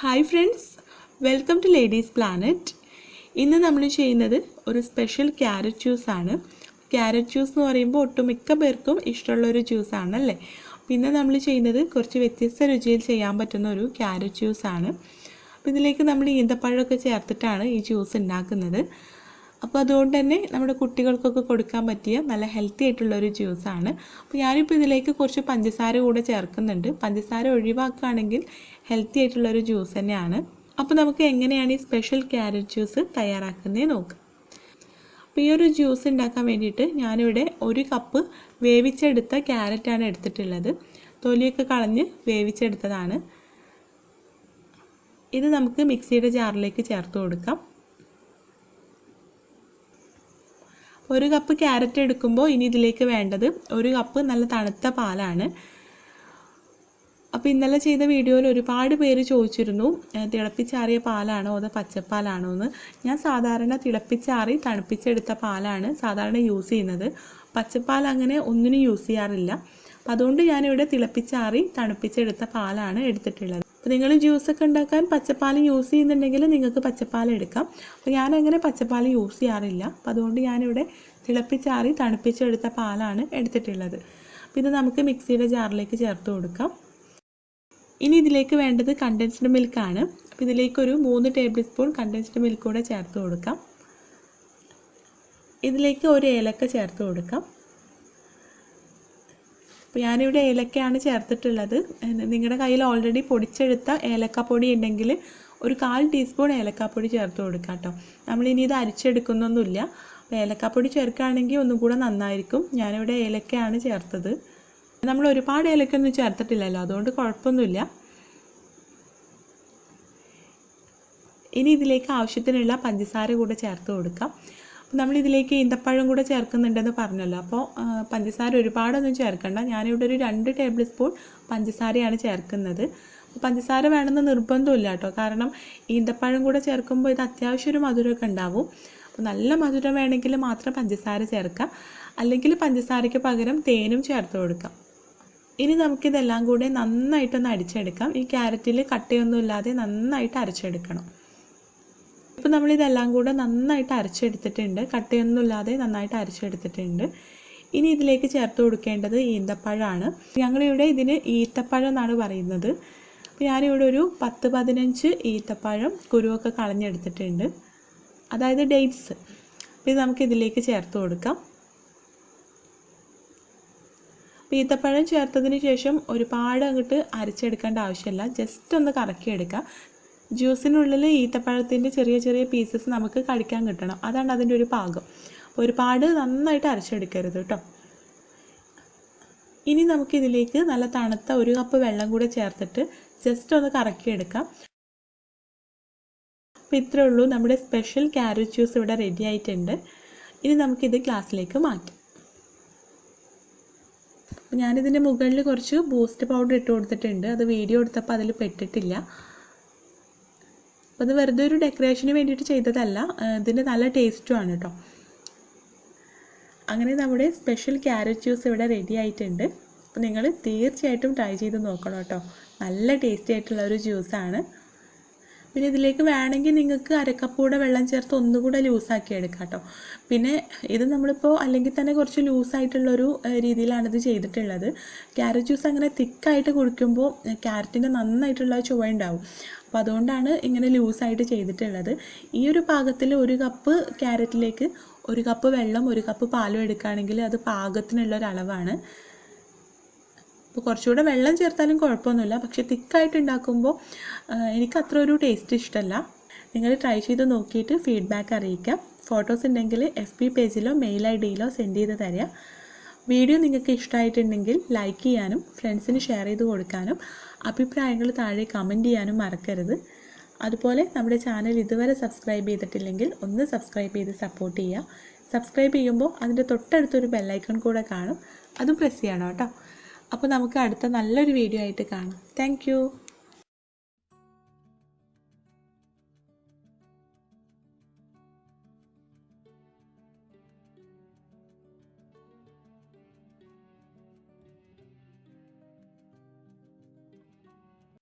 Hi friends welcome to ladies planet ഇന്ന് നമ്മൾ ചെയ്യുന്നത് ഒരു സ്പെഷ്യൽ ക്യാരറ്റ് ജ്യൂസ് ആണ്. ക്യാരറ്റ് ജ്യൂസ് എന്ന് പറയുമ്പോൾ ഒട്ടുമിക്ക പേർക്കും ഇഷ്ടമുള്ള ഒരു ജ്യൂസ് ആണല്ലേ? പിന്നെ നമ്മൾ ചെയ്യുന്നത് കുറച്ച് വ്യത്യസ്ത രുചിയിൽ ചെയ്യാൻ പറ്റുന്ന ഒരു ക്യാരറ്റ് ജ്യൂസ് ആണ്. അപ്പോൾ ഇതിലേക്ക് നമ്മൾ ഈന്തപ്പഴമൊക്കെ ചേർത്തിട്ടാണ് ഈ ജ്യൂസ് ഉണ്ടാക്കുന്നത്. അപ്പോൾ അതുകൊണ്ട് തന്നെ നമ്മുടെ കുട്ടികൾക്കൊക്കെ കൊടുക്കാൻ പറ്റിയ നല്ല ഹെൽത്തി ആയിട്ടുള്ള ഒരു ജ്യൂസാണ് അപ്പോൾ ഞാനിപ്പോൾ ഇതിലേക്ക് കുറച്ച് പഞ്ചസാര കൂടെ ചേർക്കുന്നുണ്ട്. പഞ്ചസാര ഒഴിവാക്കുകയാണെങ്കിൽ ഹെൽത്തി ആയിട്ടുള്ള ഒരു ജ്യൂസ് തന്നെയാണ്. അപ്പോൾ നമുക്ക് എങ്ങനെയാണ് ഈ സ്പെഷ്യൽ ക്യാരറ്റ് ജ്യൂസ് തയ്യാറാക്കുന്നത് നോക്കാം. അപ്പോൾ ഈ ഒരു ജ്യൂസ് ഉണ്ടാക്കാൻ വേണ്ടിയിട്ട് ഞാനിവിടെ ഒരു കപ്പ് വേവിച്ചെടുത്ത ക്യാരറ്റാണ് എടുത്തിട്ടുള്ളത്. തൊലിയൊക്കെ കളഞ്ഞ് വേവിച്ചെടുത്തതാണ്. ഇത് നമുക്ക് മിക്സിയുടെ ജാറിലേക്ക് ചേർത്ത് കൊടുക്കാം. ഒരു കപ്പ് ക്യാരറ്റ് എടുക്കുമ്പോൾ ഇനി ഇതിലേക്ക് വേണ്ടത് ഒരു കപ്പ് നല്ല തണുത്ത പാലാണ്. അപ്പോൾ ഇന്നലെ ചെയ്ത വീഡിയോയിൽ ഒരുപാട് പേര് ചോദിച്ചിരുന്നു തിളപ്പിച്ചാറിയ പാലാണോ അതോ പച്ചപ്പാലാണോ എന്ന്? ഞാൻ സാധാരണ തിളപ്പിച്ചാറി തണുപ്പിച്ചെടുത്ത പാലാണ് സാധാരണ യൂസ് ചെയ്യുന്നത്. പച്ചപ്പാൽ അങ്ങനെ ഒന്നിനും യൂസ് ചെയ്യാറില്ല. അപ്പോൾ അതുകൊണ്ട് ഞാനിവിടെ തിളപ്പിച്ചാറി തണുപ്പിച്ചെടുത്ത പാലാണ് എടുത്തിട്ടുള്ളത്. അപ്പോൾ നിങ്ങൾ ജ്യൂസൊക്കെ ഉണ്ടാക്കാൻ പച്ചപ്പാൽ യൂസ് ചെയ്യുന്നുണ്ടെങ്കിൽ നിങ്ങൾക്ക് പച്ചപ്പാൽ എടുക്കാം. അപ്പോൾ ഞാനങ്ങനെ പച്ചപ്പാൽ യൂസ് ചെയ്യാറില്ല. അപ്പോൾ അതുകൊണ്ട് ഞാനിവിടെ തിളപ്പിച്ചാറി തണുപ്പിച്ചെടുത്ത പാലാണ് എടുത്തിട്ടുള്ളത്. അപ്പോൾ ഇത് നമുക്ക് മിക്സിയുടെ ജാറിലേക്ക് ചേർത്ത് കൊടുക്കാം. ഇനി ഇതിലേക്ക് വേണ്ടത് കണ്ടൻസ്ഡ് മിൽക്കാണ് അപ്പോൾ ഇതിലേക്കൊരു മൂന്ന് ടേബിൾ സ്പൂൺ കണ്ടൻസ്ഡ് മിൽക്ക് കൂടെ ചേർത്ത് കൊടുക്കാം. ഇതിലേക്ക് ഒരു ഏലക്ക ചേർത്ത് കൊടുക്കാം. അപ്പോൾ ഞാനിവിടെ ഏലക്കയാണ് ചേർത്തിട്ടുള്ളത്. നിങ്ങളുടെ കയ്യിൽ ഓൾറെഡി പൊടിച്ചെടുത്ത ഏലക്കാപ്പൊടി ഉണ്ടെങ്കിൽ ഒരു കാൽ ടീസ്പൂൺ ഏലക്കാപ്പൊടി ചേർത്ത് കൊടുക്കാം കേട്ടോ. നമ്മളിനി ഇത് അരിച്ചെടുക്കുന്നൊന്നുമില്ല. അപ്പോൾ ഏലക്കാപ്പൊടി ചേർക്കുകയാണെങ്കിൽ ഒന്നും കൂടെ നന്നായിരിക്കും. ഞാനിവിടെ ഏലക്കയാണ് ചേർത്തത്. നമ്മൾ ഒരുപാട് ഏലക്കൊന്നും ചേർത്തിട്ടില്ലല്ലോ അതുകൊണ്ട് കുഴപ്പമൊന്നുമില്ല. ഇനി ഇതിലേക്ക് ആവശ്യത്തിനുള്ള പഞ്ചസാര കൂടെ ചേർത്ത് കൊടുക്കാം. ഇതിലേക്ക് ഈന്തപ്പഴം കൂടെ ചേർക്കുന്നുണ്ടെന്ന് പറഞ്ഞല്ലോ. അപ്പോൾ പഞ്ചസാര ഒരുപാടൊന്നും ചേർക്കണ്ട. ഞാനിവിടെ ഒരു രണ്ട് ടേബിൾ സ്പൂൺ പഞ്ചസാരയാണ് ചേർക്കുന്നത്. പഞ്ചസാര വേണമെന്ന് നിർബന്ധമില്ല കേട്ടോ. കാരണം ഈന്തപ്പഴം കൂടെ ചേർക്കുമ്പോൾ ഇത് അത്യാവശ്യം ഒരു മധുരമൊക്കെ ഉണ്ടാവും. അപ്പോൾ നല്ല മധുരം വേണമെങ്കിൽ മാത്രം പഞ്ചസാര ചേർക്കാം. അല്ലെങ്കിൽ പഞ്ചസാരയ്ക്ക് പകരം തേനും ചേർത്ത് കൊടുക്കാം. ഇനി നമുക്കിതെല്ലാം കൂടെ നന്നായിട്ടൊന്ന് അടിച്ചെടുക്കാം. ഈ ക്യാരറ്റിൽ കട്ടയൊന്നും ഇല്ലാതെ നന്നായിട്ട് അരച്ചെടുക്കണം. ഇപ്പം നമ്മളിതെല്ലാം കൂടെ നന്നായിട്ട് അരച്ചെടുത്തിട്ടുണ്ട്. കട്ടയൊന്നുമില്ലാതെ നന്നായിട്ട് അരച്ചെടുത്തിട്ടുണ്ട്. ഇനി ഇതിലേക്ക് ചേർത്ത് കൊടുക്കേണ്ടത് ഈന്തപ്പഴമാണ് ഞങ്ങളിവിടെ ഇതിന് ഈത്തപ്പഴം എന്നാണ് പറയുന്നത്. അപ്പോൾ ഞാനിവിടെ ഒരു പത്ത് പതിനഞ്ച് ഈത്തപ്പഴം കുരുവൊക്കെ കളഞ്ഞെടുത്തിട്ടുണ്ട്. അതായത് ഡേറ്റ്സ്. അപ്പോൾ ഇത് നമുക്ക് ഇതിലേക്ക് ചേർത്ത് കൊടുക്കാം. അപ്പോൾ ഈത്തപ്പഴം ചേർത്തതിന് ശേഷം ഒരുപാട് അങ്ങോട്ട് അരച്ചെടുക്കേണ്ട ആവശ്യമില്ല. ജസ്റ്റ് ഒന്ന് കറക്കിയെടുക്കുക ജ്യൂസിനുള്ളിൽ ഈത്തപ്പഴത്തിന്റെ ചെറിയ ചെറിയ പീസസ് നമുക്ക് കടിക്കാൻ കിട്ടണം. അതാണ് അതിന്റെ ഒരു പാകം. ഒരുപാട് നന്നായിട്ട് അരച്ചെടുക്കരുത് കേട്ടോ. ഇനി നമുക്കിതിലേക്ക് നല്ല തണുത്ത ഒരു കപ്പ് വെള്ളം കൂടെ ചേർത്തിട്ട് ജസ്റ്റ് ഒന്ന് കറക്കിയെടുക്കാം. അപ്പോൾ ഇത്രേ ഉള്ളൂ. നമ്മുടെ സ്പെഷ്യൽ ക്യാരറ്റ് ജ്യൂസ് ഇവിടെ റെഡി ആയിട്ടുണ്ട്. ഇനി നമുക്കിത് ഗ്ലാസ്സിലേക്ക് മാറ്റാം. ഞാനിതിന്റെ മുകളിൽ കുറച്ച് ബൂസ്റ്റ് പൗഡർ ഇട്ട് കൊടുത്തിട്ടുണ്ട്. അത് വീഡിയോ എടുത്തപ്പോൾ അതിൽ പെട്ടിട്ടില്ല. അപ്പോൾ അത് വെറുതെ ഒരു ഡെക്കറേഷന് വേണ്ടിയിട്ട് ചെയ്തതല്ല ഇതിന്റെ നല്ല ടേസ്റ്റുമാണ് കേട്ടോ അങ്ങനെ നമ്മുടെ സ്പെഷ്യൽ ക്യാരറ്റ് ജ്യൂസ് ഇവിടെ റെഡി ആയിട്ടുണ്ട്. അപ്പോൾ നിങ്ങൾ തീർച്ചയായിട്ടും ട്രൈ ചെയ്ത് നോക്കണം കേട്ടോ നല്ല ടേസ്റ്റി ആയിട്ടുള്ള ഒരു ജ്യൂസാണ് പിന്നെ ഇതിലേക്ക് വേണമെങ്കിൽ നിങ്ങൾക്ക് അരക്കപ്പൂടെ വെള്ളം ചേർത്ത് ഒന്നുകൂടെ ലൂസാക്കി എടുക്കാം കേട്ടോ പിന്നെ ഇത് നമ്മളിപ്പോൾ അല്ലെങ്കിൽ തന്നെ കുറച്ച് ലൂസായിട്ടുള്ളൊരു രീതിയിലാണ് ഇത് ചെയ്തിട്ടുള്ളത്. ക്യാരറ്റ് ജ്യൂസ് അങ്ങനെ തിക്കായിട്ട് കുടിക്കുമ്പോൾ ക്യാരറ്റിന്റെ നന്നായിട്ടുള്ള ചുവ ഉണ്ടാവും. അപ്പോൾ അതുകൊണ്ടാണ് ഇങ്ങനെ ലൂസായിട്ട് ചെയ്തിട്ടുള്ളത്. ഈ ഒരു പാകത്തിൽ ഒരു കപ്പ് ക്യാരറ്റിലേക്ക് ഒരു കപ്പ് വെള്ളം ഒരു കപ്പ് പാലും എടുക്കുകയാണെങ്കിൽ അത് പാകത്തിനുള്ള ഒരു അളവാണ്. അപ്പോൾ കുറച്ചുകൂടെ വെള്ളം ചേർത്താലും കുഴപ്പമൊന്നുമില്ല. പക്ഷേ തിക്കായിട്ട് ഉണ്ടാക്കുമ്പോൾ എനിക്ക് അത്ര ഒരു ടേസ്റ്റ് ഇഷ്ടമല്ല നിങ്ങൾ ട്രൈ ചെയ്ത് നോക്കിയിട്ട് ഫീഡ്ബാക്ക് അറിയിക്കാം. ഫോട്ടോസ് ഉണ്ടെങ്കിൽ എഫ് ബി പേജിലോ മെയിൽ ഐ ഡിയിലോ സെൻഡ് ചെയ്ത് തരാം വീഡിയോ നിങ്ങൾക്ക് ഇഷ്ടമായിട്ടുണ്ടെങ്കിൽ ലൈക്ക് ചെയ്യാനും ഫ്രണ്ട്സിന് ഷെയർ ചെയ്ത് കൊടുക്കാനും അഭിപ്രായങ്ങൾ താഴെ കമന്റ് ചെയ്യാനും മറക്കരുത്. അതുപോലെ നമ്മുടെ ചാനൽ ഇതുവരെ സബ്സ്ക്രൈബ് ചെയ്തിട്ടില്ലെങ്കിൽ ഒന്ന് സബ്സ്ക്രൈബ് ചെയ്ത് സപ്പോർട്ട് ചെയ്യുക. സബ്സ്ക്രൈബ് ചെയ്യുമ്പോൾ അതിന്റെ തൊട്ടടുത്തൊരു ബെല്ലൈക്കൺ കൂടെ കാണും. അതും പ്രസ് ചെയ്യണം കേട്ടോ. അപ്പോൾ നമുക്ക് അടുത്ത നല്ലൊരു വീഡിയോ ആയിട്ട് കാണാം. താങ്ക്